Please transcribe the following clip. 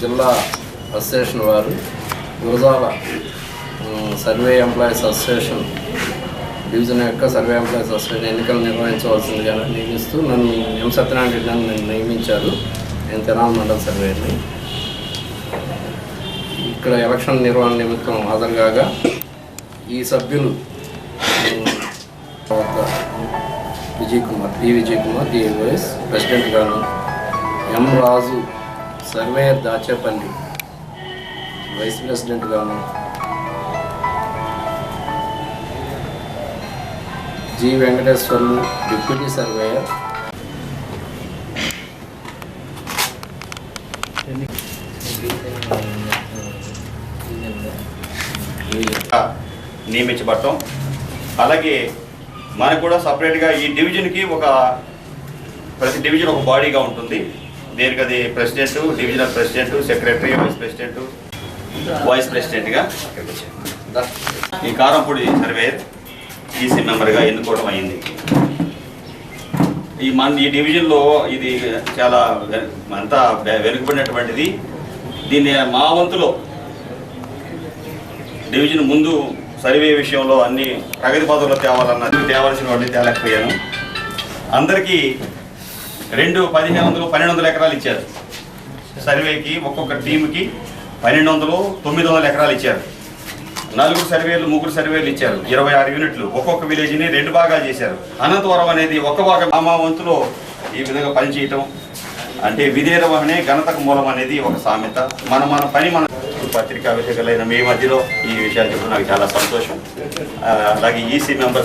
జిల్లా అసోసియేషన్ వారు Gurazala survey employees association division యొక్క సర్వే ఎంప్లాయీస్ అసోసియేషన్ ఎన్నికలు నిర్వహించవలసిందిగా నియమిస్తూ నన్ను ఎం సత్యనారాయణ రెడ్డి నన్ను నియమించారు. నేను తెనాల మండల సర్వేని. ఇక్కడ ఎలక్షన్ నిర్వహణ నిమిత్తం హాజరు కాగా ఈ సభ్యులు తర్వాత Vijay Kumar P Vijay Kumar D vice president గాను M Raju surveyor Dachepalli vice president గాను జి వెంకటేశ్వర్లు డిప్యూటీ సర్వేయర్. నియమించబడటం అలాగే మనకు కూడా సపరేట్గా ఈ డివిజన్కి ఒక ప్రతి డివిజన్ ఒక బాడీగా ఉంటుంది. దీనికి అది president divisional president secretary vice president. Vice ప్రెసిడెంట్గా ఈ కారంపూడి సర్వేయర్ ఈసీ మెంబర్గా ఎన్నుకోవడం అయింది. ఈ మన ఈ డివిజన్లో ఇది చాలా అంతా వెనుకబడినటువంటిది. దీన్ని మా వంతులో డివిజన్ ముందు సర్వే విషయంలో అన్ని ప్రగతి పదవులు తేవాలన్నది తేవాల్సిన వాటిని తేలేకపోయాను. అందరికీ రెండు పదిహేను వందలు పన్నెండు వందల ఎకరాలు ఇచ్చారు. సర్వేకి ఒక్కొక్క టీంకి పన్నెండు వందలు తొమ్మిది వందల ఎకరాలు ఇచ్చారు. నలుగురు సర్వేలు ముగ్గురు సర్వేలు ఇచ్చారు. ఇరవై ఆరు యూనిట్లు. ఒక్కొక్క విలేజ్ని రెండు భాగాలు చేశారు. అనంతవరం అనేది ఒక భాగం. మా వంతులో ఈ విధంగా పనిచేయటం అంటే విధేరవహనే ఘనతకు మూలం అనేది ఒక సామెత. మన మన పని మన పత్రికా విలేకరులైన మీ మధ్యలో ఈ విషయాలు చెప్పడం నాకు చాలా సంతోషం. అలాగే ఈసీ మెంబర్